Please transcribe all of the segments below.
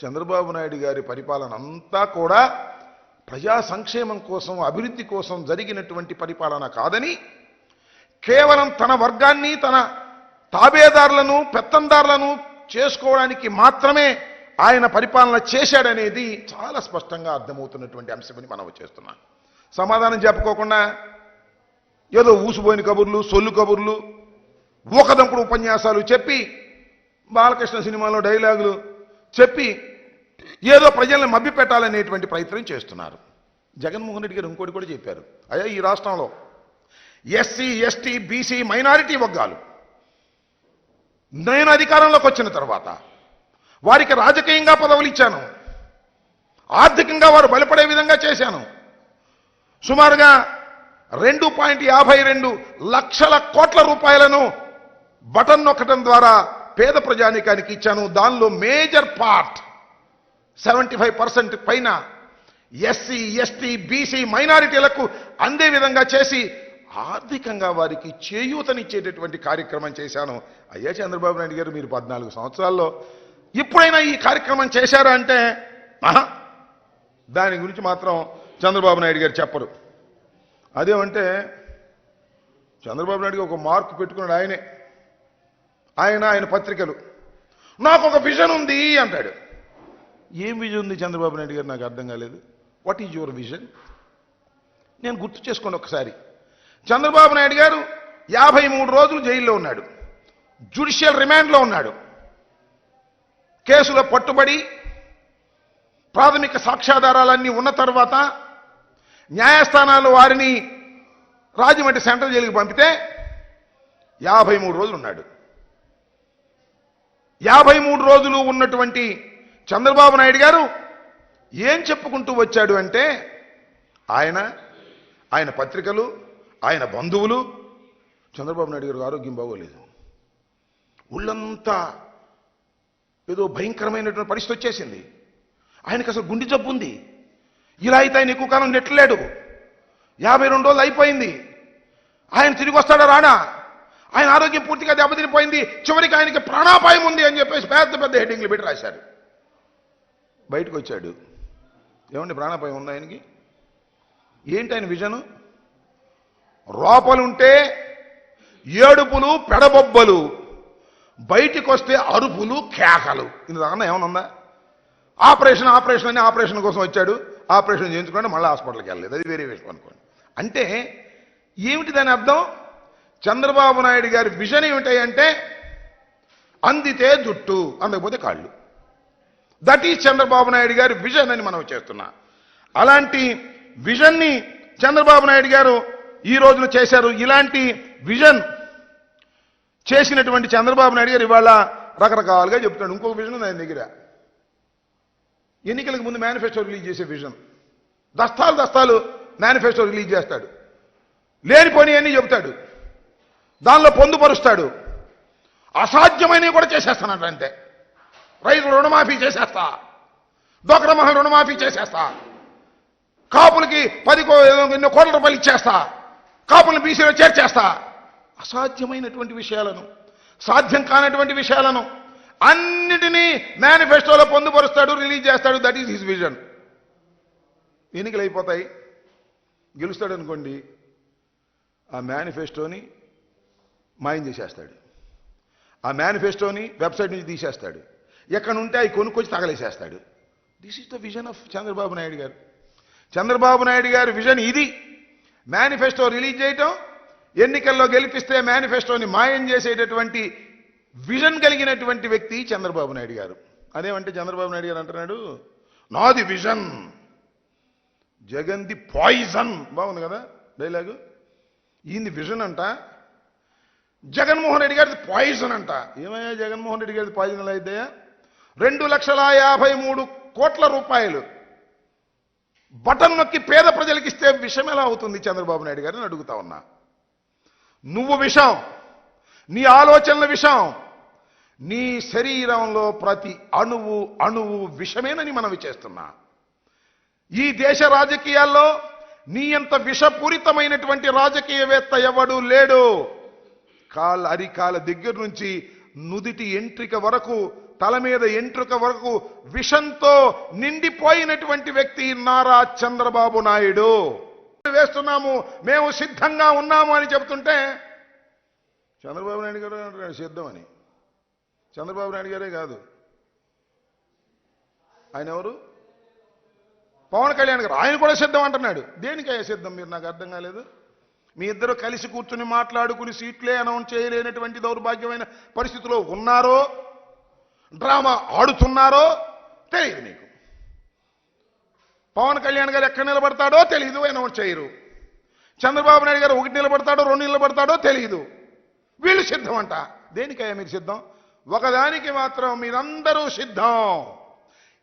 చంద్రబాబు నాయుడు గారి పరిపాలన అంతా కూడా ప్రజా సంక్షేమం కోసం అభివృద్ధి కోసం జరిగినటువంటి పరిపాలన కాదని కేవలం తన వర్గాన్ని తన తాబేదారులను పెత్తందారులను చేసుకోవడానికి మాత్రమే ఆయన పరిపాలన చేశాడనేది చాలా స్పష్టంగా అర్థమవుతున్నటువంటి అంశమని మనం చేస్తున్నాం. సమాధానం చెప్పుకోకుండా ఏదో ఊసిపోయిన కబుర్లు సొల్లు కబుర్లు ఊకదంపుడు ఉపన్యాసాలు చెప్పి బాలకృష్ణ సినిమాలో డైలాగులు చెప్పి ఏదో ప్రజల్ని మభ్య పెట్టాలనేటువంటి ప్రయత్నం చేస్తున్నారు. జగన్మోహన్ రెడ్డి గారు ఇంకోటి కూడా చెప్పారు. అయ్యా ఈ రాష్ట్రంలో ఎస్సీ ఎస్టీ బీసీ మైనారిటీ వర్గాలు నేను అధికారంలోకి వచ్చిన తర్వాత వారికి రాజకీయంగా పదవులు ఇచ్చాను. ఆర్థికంగా వారు బలపడే విధంగా చేశాను. సుమారుగా రెండు పాయింట్ యాభై రెండు లక్షల కోట్ల రూపాయలను బటన్ నొక్కడం ద్వారా పేద ప్రజానికానికి ఇచ్చాను. దానిలో major part seventy five percent పైన ఎస్సీ ఎస్టీ బీసీ మైనారిటీలకు అందే విధంగా చేసి ఆర్థికంగా వారికి చేయూతనిచ్చేటటువంటి కార్యక్రమం చేశాను. అయ్యా చంద్రబాబు నాయుడు గారు మీరు పద్నాలుగు సంవత్సరాల్లో ఇప్పుడైనా ఈ కార్యక్రమం చేశారా అంటే దాని గురించి మాత్రం చంద్రబాబు నాయుడు గారు చెప్పరు. అదేమంటే చంద్రబాబు నాయుడు ఒక మార్క్ పెట్టుకున్నాడు ఆయనే. ఆయన ఆయన పత్రికలు. నాకు ఒక విజన్ ఉంది అంటాడు. ఏం విజన్ ఉంది చంద్రబాబు నాయుడు గారు నాకు అర్థం కాలేదు. వాట్ ఈజ్ యువర్ విజన్ నేను గుర్తు చేసుకోండి ఒకసారి. చంద్రబాబు నాయుడు గారు యాభై మూడు రోజులు జైల్లో ఉన్నాడు. జ్యుడిషియల్ రిమాండ్లో ఉన్నాడు. కేసులో పట్టుబడి ప్రాథమిక సాక్ష్యాధారాలన్నీ ఉన్న తర్వాత న్యాయస్థానాలు వారిని రాజమండ్రి సెంట్రల్ జైలుకి పంపితే యాభై మూడు రోజులు ఉన్నాడు. యాభై మూడు రోజులు ఉన్నటువంటి చంద్రబాబు నాయుడు గారు ఏం చెప్పుకుంటూ వచ్చాడు అంటే ఆయన ఆయన పత్రికలు ఆయన బంధువులు చంద్రబాబు నాయుడు గారు ఆరోగ్యం బాగోలేదు. ఒళ్ళంతా ఏదో భయంకరమైనటువంటి పరిస్థితి వచ్చేసింది. ఆయనకి అసలు గుండె జబ్బు ఉంది. ఇలా అయితే ఆయన ఎక్కువ కాలం నెట్టలేడు. యాభై రెండు రోజులు అయిపోయింది. ఆయన తిరిగి వస్తాడా రాడా? ఆయన ఆరోగ్యం పూర్తిగా దెబ్బతినిపోయింది. చివరికి ఆయనకి ప్రాణాపాయం ఉంది అని చెప్పేసి పెద్ద పెద్ద హెడ్డింగ్లు పెట్టి రాశారు. బయటకు వచ్చాడు ఏమండి ప్రాణాపాయం ఉంది ఆయనకి? ఏంటి ఆయన విజను? రోపలుంటే ఏడుపులు పెడబొబ్బలు. బయటికి వస్తే అరుపులు కేకలు. ఇందుకన్నా ఏమైనా ఉందా? ఆపరేషన్ ఆపరేషన్ అని ఆపరేషన్ కోసం వచ్చాడు. ఆపరేషన్ చేయించుకోండి మళ్ళీ హాస్పిటల్కి వెళ్ళలేదు. అది వేరే విషయం అనుకోండి. అంటే ఏమిటి దాని అర్థం? చంద్రబాబు నాయుడు గారి విజన్ ఏమిటాయంటే అందితే జుట్టు అందకపోతే కాళ్ళు. దట్ ఈజ్ చంద్రబాబు నాయుడు గారి విజన్ అని మనం చేస్తున్నా. అలాంటి విజన్ని చంద్రబాబు నాయుడు గారు ఈ రోజున చేశారు. ఇలాంటి విజన్ చేసినటువంటి చంద్రబాబు నాయుడు గారు ఇవాళ రకరకాలుగా చెప్తున్నాడు. ఇంకొక విజన్ ఉంది ఆయన దగ్గర. ఎన్నికలకు ముందు మేనిఫెస్టో రిలీజ్ చేసే విజన్. దస్తాలు దస్తాలు మేనిఫెస్టో రిలీజ్ చేస్తాడు. లేనిపోని అన్నీ చెబుతాడు దానిలో పొందుపరుస్తాడు. అసాధ్యమైనవి కూడా చేసేస్తానంట అంతే. రైతు రుణమాఫీ చేసేస్తా. డోక్రా రుణమాఫీ చేసేస్తా. కాపులకి పది కో- ఎన్నో కోట్ల రూపాయలు ఇచ్చేస్తా. కాపులను బీసీలో చేర్చేస్తా. అసాధ్యమైనటువంటి విషయాలను సాధ్యం కానటువంటి విషయాలను అన్నిటినీ మేనిఫెస్టోలో పొందుపరుస్తాడు రిలీజ్ చేస్తాడు. దట్ ఈజ్ హిస్ విజన్ ఎన్నికలు అయిపోతాయి గెలుస్తాడు అనుకోండి ఆ మేనిఫెస్టోని మాయం చేసేస్తాడు. ఆ మేనిఫెస్టోని వెబ్సైట్ నుంచి తీసేస్తాడు. ఎక్కడ ఉంటే అవి కొనుక్కొచ్చి తగలేసేస్తాడు. This is the vision of Chandrababu Naidu garu. Chandrababu Naidu గారి విజన్ ఇది. మేనిఫెస్టో రిలీజ్ చేయటం ఎన్నికల్లో గెలిపిస్తే మేనిఫెస్టోని మాయం చేసేటటువంటి విజన్ కలిగినటువంటి వ్యక్తి చంద్రబాబు నాయుడు గారు. అదేమంటే చంద్రబాబు నాయుడు గారు అంటున్నాడు నాది విజన్ జగన్ ది పాయిజన్ బాగుంది కదా డైలాగు ఈయనది విజన్ అంట జగన్మోహన్ రెడ్డి గారిది పాయిజన్ అంట. ఏమయ్యా జగన్మోహన్ రెడ్డి గారిది పాయిజన్ అయితే రెండు లక్షల యాభై మూడు కోట్ల రూపాయలు. బటన్ నొక్కి పేద ప్రజలకు ఇస్తే విషం ఎలా అవుతుంది చంద్రబాబు నాయుడు గారిని అడుగుతా ఉన్నా. నువ్వు విషం నీ ఆలోచనల విషం నీ శరీరంలో ప్రతి అణువు అణువు విషమేనని మనవి చేస్తున్నా. ఈ దేశ రాజకీయాల్లో నీ అంత విషపూరితమైనటువంటి రాజకీయవేత్త ఎవడు లేడు. కాళ్ళ అరికాల దగ్గర నుంచి నుదిటి ఎంట్రిక వరకు తల మీద ఎంట్రుక వరకు విషంతో నిండిపోయినటువంటి వ్యక్తి నారా చంద్రబాబు నాయుడు. వేస్తున్నాము మేము సిద్ధంగా ఉన్నాము అని చెబుతుంటే చంద్రబాబు నాయుడు గారు అంటున్నాడు సిద్ధమని చంద్రబాబు నాయుడు గారే కాదు. ఆయన ఎవరు? పవన్ కళ్యాణ్ గారు. ఆయన కూడా సిద్ధం అంటున్నాడు. దేనికి సిద్ధం? మీరు నాకు అర్థం కాలేదు? మీ ఇద్దరు కలిసి కూర్చుని మాట్లాడుకుని సీట్లే అనౌన్స్ చేయలేనటువంటి దౌర్భాగ్యమైన పరిస్థితిలో ఉన్నారో డ్రామా ఆడుతున్నారో తెలియదు నీకు పవన్ కళ్యాణ్ గారు ఎక్కడ నిలబడతాడో తెలియదు అనౌన్స్ చేయరు. చంద్రబాబు నాయుడు గారు ఒకటి నిలబడతాడో రెండు నిలబడతాడో తెలియదు వీళ్ళు సిద్ధం అంట దేనికయ్యా మీరు సిద్ధం? ఒకదానికి మాత్రం మీరందరూ సిద్ధం.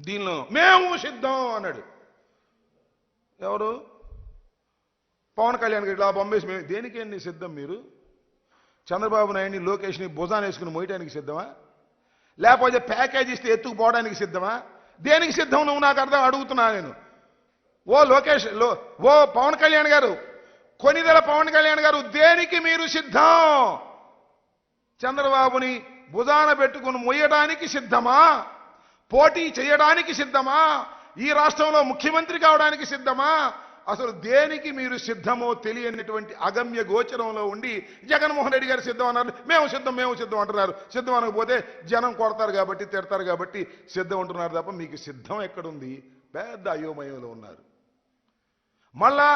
దీనిలో మేము సిద్ధం అన్నాడు. ఎవరు? పవన్ కళ్యాణ్ గారు ఇలా బొంబేసి మేము దేనికేంటి సిద్ధం మీరు? చంద్రబాబు నాయుడిని లోకేష్ని భుజాన్ని వేసుకుని మోయటానికి సిద్ధమా? లేకపోతే ప్యాకేజ్ ఇస్తే ఎత్తుకుపోవడానికి సిద్ధమా? దేనికి సిద్ధం నువ్వు నాకు అర్థం అడుగుతున్నా నేను. ఓ లోకేష్లో ఓ పవన్ కళ్యాణ్ గారు కొనిదెల పవన్ కళ్యాణ్ గారు దేనికి మీరు సిద్ధం? చంద్రబాబుని భుజాన పెట్టుకుని మొయ్యడానికి సిద్ధమా? పోటీ చేయడానికి సిద్ధమా? ఈ రాష్ట్రంలో ముఖ్యమంత్రి కావడానికి సిద్ధమా? అసలు దేనికి మీరు సిద్ధమో తెలియనటువంటి అగమ్య గోచరంలో ఉండి జగన్మోహన్ రెడ్డి గారు సిద్ధం అన్నారు. మేము సిద్ధం మేము సిద్ధం అంటున్నారు. సిద్ధం అనకపోతే జనం కొడతారు కాబట్టి తిడతారు కాబట్టి సిద్ధం అంటున్నారు తప్ప మీకు సిద్ధం ఎక్కడుంది? పెద్ద అయోమయంలో ఉన్నారు. మళ్ళా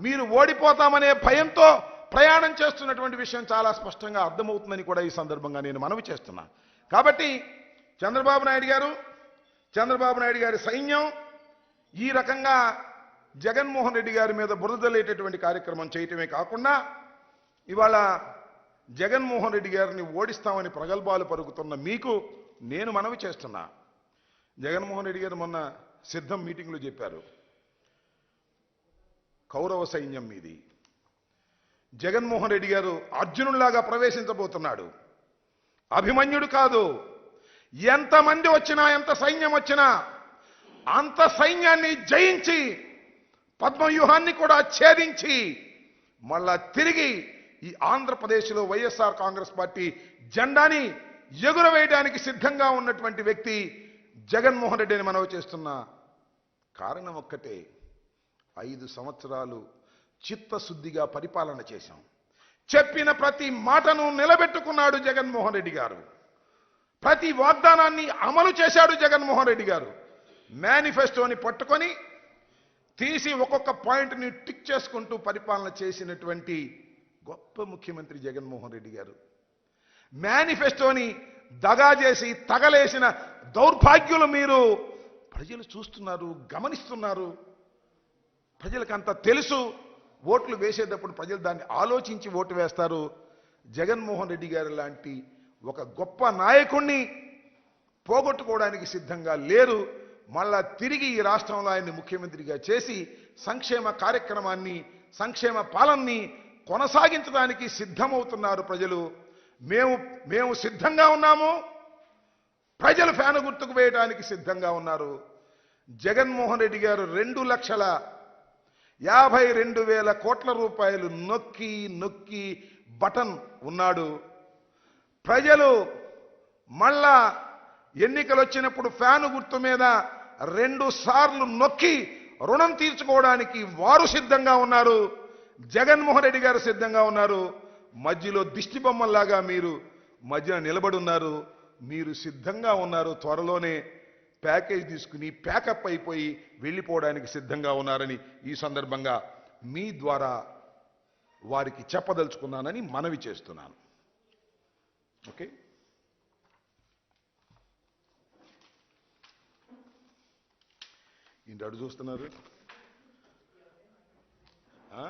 మీరు ఓడిపోతామనే భయంతో ప్రయాణం చేస్తున్నటువంటి విషయం చాలా స్పష్టంగా అర్థమవుతుందని కూడా ఈ సందర్భంగా నేను మనవి చేస్తున్నా. కాబట్టి చంద్రబాబు నాయుడు గారు చంద్రబాబు నాయుడు గారి సైన్యం ఈ రకంగా జగన్మోహన్ రెడ్డి గారి మీద బురదలేటటువంటి కార్యక్రమం చేయటమే కాకుండా ఇవాళ జగన్మోహన్ రెడ్డి గారిని ఓడిస్తామని ప్రగల్భాలు పరుగుతున్న మీకు నేను మనవి చేస్తున్నా. జగన్మోహన్ రెడ్డి గారు మొన్న సిద్ధం మీటింగ్లో చెప్పారు. కౌరవ సైన్యం మీది. జగన్మోహన్ రెడ్డి గారు అర్జునులాగా ప్రవేశించబోతున్నాడు. అభిమన్యుడు కాదు ఎంతమంది వచ్చినా ఎంత సైన్యం వచ్చినా అంత సైన్యాన్ని జయించి పద్మవ్యూహాన్ని కూడా ఛేదించి మళ్ళా తిరిగి ఈ ఆంధ్రప్రదేశ్లో వైఎస్ఆర్ కాంగ్రెస్ పార్టీ జెండాని ఎగురవేయడానికి సిద్ధంగా ఉన్నటువంటి వ్యక్తి జగన్మోహన్ రెడ్డిని మనవి చేస్తున్న కారణం ఒక్కటే. ఐదు సంవత్సరాలు చిత్తశుద్ధిగా పరిపాలన చేశాం. చెప్పిన ప్రతి మాటను నిలబెట్టుకున్నాడు జగన్మోహన్ రెడ్డి గారు. ప్రతి వాగ్దానాన్ని అమలు చేశాడు జగన్మోహన్ రెడ్డి గారు. మేనిఫెస్టోని పట్టుకొని తీసి ఒక్కొక్క పాయింట్ని టిక్ చేసుకుంటూ పరిపాలన చేసినటువంటి గొప్ప ముఖ్యమంత్రి జగన్మోహన్ రెడ్డి గారు. మేనిఫెస్టోని దగా చేసి తగలేసిన దౌర్భాగ్యులు మీరు ప్రజలు చూస్తున్నారు గమనిస్తున్నారు. ప్రజలకంత తెలుసు ఓట్లు వేసేటప్పుడు ప్రజలు దాన్ని ఆలోచించి ఓటు వేస్తారు. జగన్మోహన్ రెడ్డి గారు లాంటి ఒక గొప్ప నాయకుణ్ణి పోగొట్టుకోవడానికి సిద్ధంగా లేరు. మళ్ళా తిరిగి ఈ రాష్ట్రంలో ఆయన్ని ముఖ్యమంత్రిగా చేసి సంక్షేమ కార్యక్రమాన్ని సంక్షేమ పాలనని కొనసాగించడానికి సిద్ధమవుతున్నారు ప్రజలు. మేము మేము సిద్ధంగా ఉన్నాము. ప్రజలు ఫ్యాను గుర్తుకు వేయడానికి సిద్ధంగా ఉన్నారు. జగన్మోహన్ రెడ్డి గారు రెండు లక్షల యాభై రెండు వేల కోట్ల రూపాయలు నొక్కి నొక్కి బటన్ ఉన్నాడు. ప్రజలు మళ్ళా ఎన్నికలు వచ్చినప్పుడు ఫ్యాను గుర్తు మీద రెండు సార్లు నొక్కి రుణం తీర్చుకోవడానికి వారు సిద్ధంగా ఉన్నారు జగన్మోహన్ రెడ్డి గారు సిద్ధంగా ఉన్నారు. మధ్యలో దిష్టి బొమ్మల్లాగా మీరు మధ్యన నిలబడి ఉన్నారు మీరు సిద్ధంగా ఉన్నారు త్వరలోనే ప్యాకేజ్ తీసుకుని ప్యాకప్ అయిపోయి వెళ్ళిపోవడానికి సిద్ధంగా ఉన్నారని ఈ సందర్భంగా మీ ద్వారా వారికి చెప్పదలుచుకున్నానని మనవి చేస్తున్నాను. ఓకే ఏంటి అడు చూస్తున్నారు ఆ?